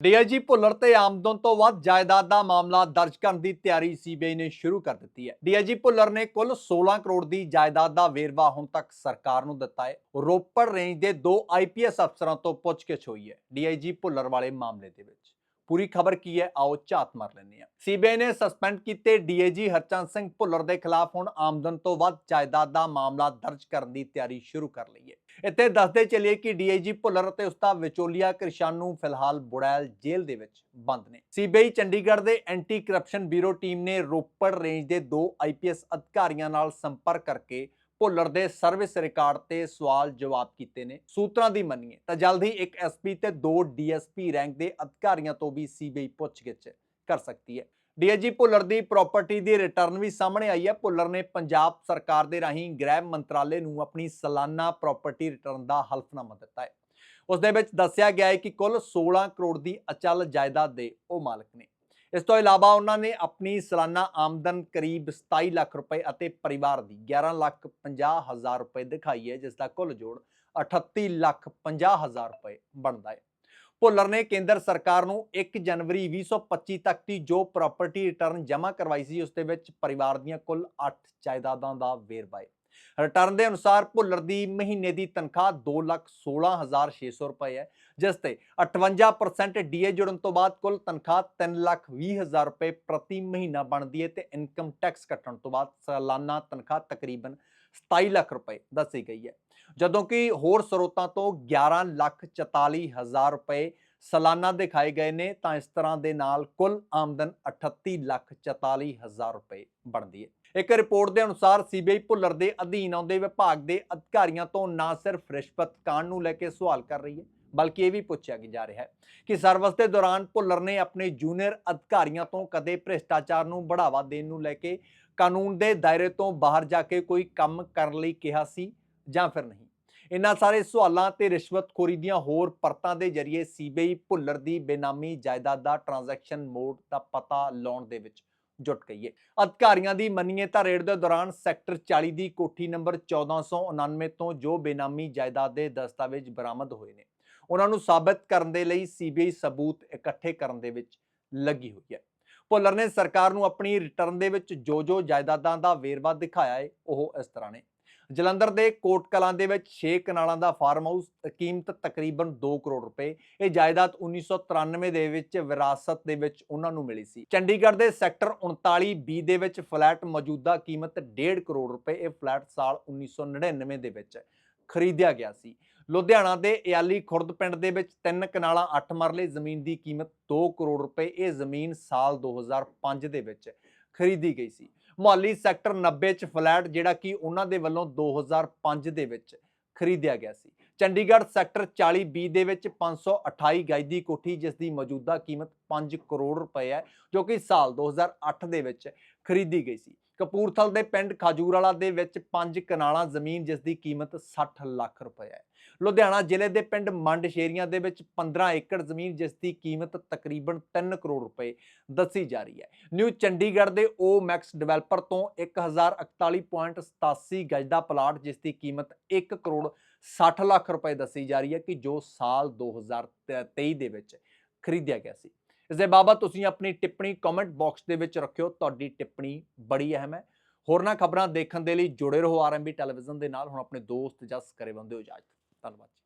DIG Bhullar ਤੇ ਆਮਦਨ ਤੋਂ ਵੱਧ ਜਾਇਦਾਦ ਦਾ ਮਾਮਲਾ ਦਰਜ ਕਰਨ ਦੀ ਤਿਆਰੀ ਸੀਬੀਆਈ ਨੇ ਸ਼ੁਰੂ ਕਰ ਦਿੱਤੀ ਹੈ। ਡੀਆਈਜੀ ਭੁੱਲਰ ਨੇ ਕੁੱਲ 16 ਕਰੋੜ ਦੀ ਜਾਇਦਾਦ ਦਾ ਵੇਰਵਾ ਹੁਣ ਤੱਕ ਸਰਕਾਰ ਨੂੰ ਦਿੱਤਾ ਹੈ। ਰੋਪੜ ਰੇਂਜ ਦੇ ਦੋ ਆਈਪੀਐਸ ਅਫਸਰਾਂ ਤੋਂ ਪੁੱਛਗਿੱਛ ਹੋਈ ਹੈ ਡੀਆਈਜੀ ਭੁੱਲਰ ਵਾਲੇ ਮਾਮਲੇ ਦੇ ਵਿੱਚ। ਪੂਰੀ ਖਬਰ ਕੀ ਹੈ? ਆਓ ਝਾਤ ਮਾਰ ਲੈਂਦੇ ਹਾਂ। ਸੀਬੀਆਈ ਨੇ ਸਸਪੈਂਡ ਕੀਤੇ ਡੀਆਈਜੀ ਹਰਚੰਦ ਸਿੰਘ ਭੁੱਲਰ ਦੇ ਖਿਲਾਫ ਹੁਣ ਆਮਦਨ ਤੋਂ ਵੱਧ ਜਾਇਦਾਦ ਦਾ ਮਾਮਲਾ ਦਰਜ ਕਰਨ ਦੀ ਤਿਆਰੀ ਸ਼ੁਰੂ ਕਰ ਲਈ ਹੈ। ਇੱਥੇ ਦੱਸਦੇ ਚੱਲੀਏ ਕਿ ਡੀਆਈਜੀ ਭੁੱਲਰ ਅਤੇ ਉਸਦਾ ਵਿਚੋਲੀਆ ਕ੍ਰਿਸ਼ਾਨੂ ਫਿਲਹਾਲ ਬੁੜੈਲ ਜੇਲ੍ਹ ਦੇ ਵਿੱਚ ਬੰਦ ਨੇ। ਸੀਬੀਆਈ ਚੰਡੀਗੜ੍ਹ ਦੇ ਐਂਟੀ ਕਰਪਸ਼ਨ ਬਿਊਰੋ ਟੀਮ ਨੇ ਰੋਪੜ ਰੇਂਜ ਦੇ ਦੋ ਆਈਪੀਐਸ ਅਧਿਕਾਰੀਆਂ ਨਾਲ ਸੰਪਰਕ ਕਰਕੇ ਭੁੱਲਰ ਦੇ ਸਰਵਿਸ ਰਿਕਾਰਡ ਤੇ ਸਵਾਲ ਜਵਾਬ ਕੀਤੇ ਨੇ, ਸੂਤਰਾਂ ਦੀ ਮੰਨੀਏ ਤਾਂ ਜਲਦ ਹੀ ਇੱਕ ਐਸਪੀ ਤੇ ਦੋ ਡੀਐਸਪੀ ਰੈਂਕ ਦੇ ਅਧਿਕਾਰੀਆਂ ਤੋਂ ਵੀ ਸੀਬੀਆਈ ਪੁੱਛਗਿੱਛ ਕਰ ਸਕਦੀ ਹੈ। ਡੀਆਈਜੀ ਭੁੱਲਰ ਦੀ ਪ੍ਰਾਪਰਟੀ ਦੀ ਰਿਟਰਨ ਵੀ ਸਾਹਮਣੇ ਆਈ ਹੈ। ਭੁੱਲਰ ਨੇ ਪੰਜਾਬ ਸਰਕਾਰ ਦੇ ਰਾਹੀਂ ਗ੍ਰਹਿ ਮੰਤਰਾਲੇ ਨੂੰ ਆਪਣੀ ਸਾਲਾਨਾ ਪ੍ਰਾਪਰਟੀ ਰਿਟਰਨ ਦਾ ਹਲਫਨਾਮਾ ਦਿੱਤਾ ਹੈ। ਉਸ ਦੇ ਵਿੱਚ ਦੱਸਿਆ ਗਿਆ ਹੈ ਕਿ ਕੁੱਲ 16 ਕਰੋੜ ਦੀ ਅਚਲ ਜਾਇਦਾਦ ਦੇ ਉਹ ਮਾਲਕ ਨੇ। ਇਸ ਤੋਂ ਇਲਾਵਾ ਉਹਨਾਂ ਨੇ ਆਪਣੀ ਸਾਲਾਨਾ ਆਮਦਨ ਕਰੀਬ 27 ਲੱਖ ਰੁਪਏ ਅਤੇ ਪਰਿਵਾਰ ਦੀ 11 ਲੱਖ 50 ਹਜ਼ਾਰ ਰੁਪਏ ਦਿਖਾਈ ਹੈ ਜਿਸ ਦਾ ਕੁੱਲ ਜੋੜ 38 ਲੱਖ 50 ਹਜ਼ਾਰ ਰੁਪਏ ਬਣਦਾ ਹੈ। ਭੁੱਲਰ ਨੇ ਕੇਂਦਰ ਸਰਕਾਰ ਨੂੰ 1 ਜਨਵਰੀ 2025 ਤੱਕ ਦੀ ਜੋ ਪ੍ਰਾਪਰਟੀ ਰਿਟਰਨ ਜਮ੍ਹਾਂ ਕਰਵਾਈ ਸੀ, ਉਸ ਦੇ ਵਿੱਚ ਪਰਿਵਾਰ ਦੀਆਂ ਕੁੱਲ 8 ਜਾਇਦਾਦਾਂ ਦਾ ਵੇਰਵਾ ਹੈ। ਰਿਟਰਨ ਦੇ ਅਨੁਸਾਰ ਭੁੱਲਰ ਦੀ ਮਹੀਨੇ ਦੀ ਤਨਖਾਹ 216600 ਰੁਪਏ ਹੈ, ਜਿਸ ਤੇ 58% ਡੀਏ ਜੁੜਨ ਤੋਂ ਬਾਅਦ ਕੁੱਲ ਤਨਖਾਹ 320000 ਰੁਪਏ ਪ੍ਰਤੀ ਮਹੀਨਾ ਬਣਦੀ ਹੈ ਤੇ ਇਨਕਮ ਟੈਕਸ ਕੱਟਣ ਤੋਂ ਬਾਅਦ ਸਾਲਾਨਾ ਤਨਖਾਹ ਤਕਰੀਬਨ 27 ਲੱਖ ਰੁਪਏ ਦੱਸੀ ਗਈ ਹੈ। ਜਦੋਂ ਕਿ ਹੋਰ ਸਰੋਤਾਂ ਤੋਂ 11 ਲੱਖ 44 ਹਜ਼ਾਰ ਰੁਪਏ ਸਾਲਾਨਾ ਦਿਖਾਏ ਗਏ ਨੇ, ਤਾਂ ਇਸ ਤਰ੍ਹਾਂ ਦੇ ਨਾਲ ਕੁੱਲ ਆਮਦਨ 38 ਲੱਖ 44 ਹਜ਼ਾਰ ਰੁਪਏ ਬਣਦੀ ਹੈ। ਇੱਕ ਰਿਪੋਰਟ ਦੇ ਅਨੁਸਾਰ ਸੀਬੀਆਈ ਭੁੱਲਰ ਦੇ ਅਧੀਨ ਆਉਂਦੇ ਵਿਭਾਗ ਦੇ ਅਧਿਕਾਰੀਆਂ ਤੋਂ ਨਾ ਸਿਰਫ ਰਿਸ਼ਵਤ ਕਾਂਡ ਨੂੰ ਲੈ ਕੇ ਸਵਾਲ ਕਰ ਰਹੀ ਹੈ, ਬਲਕਿ ਇਹ ਵੀ ਪੁੱਛਿਆ ਜਾ ਰਿਹਾ ਹੈ ਕਿ ਸਰਵਿਸ ਦੇ ਦੌਰਾਨ ਭੁੱਲਰ ਨੇ ਆਪਣੇ ਜੂਨੀਅਰ ਅਧਿਕਾਰੀਆਂ ਤੋਂ ਕਦੇ ਭ੍ਰਿਸ਼ਟਾਚਾਰ ਨੂੰ ਬੜਾਵਾ ਦੇਣ ਨੂੰ ਲੈ ਕੇ ਕਾਨੂੰਨ ਦੇ ਦਾਇਰੇ ਤੋਂ ਬਾਹਰ ਜਾ ਕੇ ਕੋਈ ਕੰਮ ਕਰਨ ਲਈ ਕਿਹਾ ਸੀ ਜਾਂ ਫਿਰ ਨਹੀਂ। ਇਨ੍ਹਾਂ ਸਾਰੇ ਸਵਾਲਾਂ ਤੇ ਰਿਸ਼ਵਤਖੋਰੀ ਦੀਆਂ ਹੋਰ ਪਰਤਾਂ ਦੇ ਜ਼ਰੀਏ ਸੀਬੀਆਈ ਭੁੱਲਰ ਦੀ ਬੇਨਾਮੀ ਜਾਇਦਾਦ ਦਾ ਟ੍ਰਾਂਜੈਕਸ਼ਨ ਮੋਡ ਦਾ ਪਤਾ ਲਾਉਣ ਦੇ ਵਿੱਚ ਜੁਟ ਗਈ ਹੈ ਅਧਿਕਾਰੀਆਂ ਦੀ ਮੰਨੀਏ ਤਾਂ ਰੇਡ ਦੇ ਦੌਰਾਨ ਸੈਕਟਰ 40 ਦੀ ਕੋਠੀ ਨੰਬਰ 1499 ਤੋਂ ਜੋ ਬੇਨਾਮੀ ਜਾਇਦਾਦ ਦੇ ਦਸਤਾਵੇਜ਼ ਬਰਾਮਦ ਹੋਏ ਨੇ, ਉਹਨਾਂ ਨੂੰ ਸਾਬਤ ਕਰਨ ਦੇ ਲਈ ਸੀਬੀਆਈ ਸਬੂਤ ਇਕੱਠੇ ਕਰਨ ਦੇ ਵਿੱਚ ਲੱਗੀ ਹੋਈ ਹੈ। ਭੁੱਲਰ ਨੇ ਸਰਕਾਰ ਨੂੰ ਆਪਣੀ ਰਿਟਰਨ ਦੇ ਵਿੱਚ ਜੋ ਜੋ ਜਾਇਦਾਦਾਂ ਦਾ ਵੇਰਵਾ ਦਿਖਾਇਆ ਹੈ ਉਹ ਇਸ ਤਰ੍ਹਾਂ ਨੇ। ਜਲੰਧਰ ਦੇ ਕੋਟ ਕਲਾਂ ਦੇ ਵਿੱਚ 6 ਕਨਾਲਾਂ ਦਾ ਫਾਰਮ ਹਾਊਸ, ਕੀਮਤ ਤਕਰੀਬਨ 2 ਕਰੋੜ ਰੁਪਏ। ਇਹ ਜਾਇਦਾਦ 1993 ਦੇ ਵਿੱਚ ਵਿਰਾਸਤ ਦੇ ਵਿੱਚ ਉਹਨਾਂ ਨੂੰ ਮਿਲੀ ਸੀ। ਚੰਡੀਗੜ੍ਹ ਦੇ ਸੈਕਟਰ 39 ਬੀ ਦੇ ਵਿੱਚ ਫਲੈਟ ਮੌਜੂਦਾ ਕੀਮਤ 1.5 ਕਰੋੜ ਰੁਪਏ, ਇਹ ਫਲੈਟ ਸਾਲ 1999 ਦੇ ਵਿੱਚ ਖਰੀਦਿਆ ਗਿਆ ਸੀ। ਲੁਧਿਆਣਾ ਦੇ ਇਆਲੀ ਖੁਰਦ ਪਿੰਡ ਦੇ ਵਿੱਚ ਤਿੰਨ ਕਨਾਲਾਂ 8 ਮਰਲੇ ਜ਼ਮੀਨ ਦੀ ਕੀਮਤ 2 ਕਰੋੜ ਰੁਪਏ, ਇਹ ਜ਼ਮੀਨ ਸਾਲ 2005 ਦੇ ਵਿੱਚ ਖਰੀਦੀ ਗਈ ਸੀ। ਮੁਹੱਲੀ ਸੈਕਟਰ 90 ਚ ਫਲੈਟ ਜਿਹੜਾ ਕਿ ਉਹਨਾਂ ਦੇ ਵੱਲੋਂ 2005 ਦੇ ਵਿੱਚ ਖਰੀਦਿਆ ਗਿਆ ਸੀ। ਚੰਡੀਗੜ੍ਹ ਸੈਕਟਰ 40 ਬੀ ਦੇ ਵਿੱਚ 528 ਗਜ ਦੀ ਕੋਠੀ ਜਿਸ ਦੀ ਮੌਜੂਦਾ ਕੀਮਤ 5 ਕਰੋੜ ਰੁਪਏ ਹੈ, ਜੋ ਕਿ ਸਾਲ 2008 ਦੇ ਵਿੱਚ ਖਰੀਦੀ ਗਈ ਸੀ। ਕਪੂਰਥਲ ਦੇ ਪਿੰਡ ਖਾਜੂਰਾਲਾ ਦੇ ਵਿੱਚ 5 ਕਨਾਲਾਂ ਜ਼ਮੀਨ ਜਿਸ ਦੀ ਕੀਮਤ 60 ਲੱਖ ਰੁਪਏ ਹੈ। ਲੁਧਿਆਣਾ ਜ਼ਿਲ੍ਹੇ ਦੇ ਪਿੰਡ ਮੰਡ ਸ਼ੇਰੀਆਂ ਦੇ ਵਿੱਚ 15 ਏਕੜ ਜ਼ਮੀਨ, ਜਿਸ ਦੀ ਕੀਮਤ ਤਕਰੀਬਨ 3 ਕਰੋੜ ਰੁਪਏ ਦੱਸੀ ਜਾ ਰਹੀ ਹੈ। ਨਿਊ ਚੰਡੀਗੜ੍ਹ ਦੇ ਓ ਮੈਕਸ ਡਿਵੈਲਪਰ ਤੋਂ 1041.87 ਗਜ ਦਾ ਪਲਾਟ, ਜਿਸ ਦੀ ਕੀਮਤ 1 ਕਰੋੜ 60 ਲੱਖ ਰੁਪਏ ਦੱਸੀ ਜਾ ਰਹੀ ਹੈ, ਕਿ ਜੋ ਸਾਲ 2023 ਦੇ ਵਿੱਚ ਖਰੀਦਿਆ ਗਿਆ ਸੀ। ਇਸ ਦੇ ਬਾਬਤ ਤੁਸੀਂ ਆਪਣੀ ਟਿੱਪਣੀ ਕਮੈਂਟ ਬਾਕਸ ਦੇ ਵਿੱਚ ਰੱਖਿਓ। ਤੁਹਾਡੀ ਟਿੱਪਣੀ ਬੜੀ ਅਹਿਮ ਹੈ। ਹੋਰਨਾਂ ਖਬਰਾਂ ਦੇਖਣ ਦੇ ਲਈ ਜੁੜੇ ਰਹੋ ਆਰਐਮਬੀ ਟੈਲੀਵਿਜ਼ਨ ਦੇ ਨਾਲ। ਹੁਣ ਆਪਣੇ ਦੋਸਤ ਜਸ ਕਰੇ ਬੰਦੇ ਹੋ ਇਜਾਜ਼ਤ ਧੰਨਵਾਦ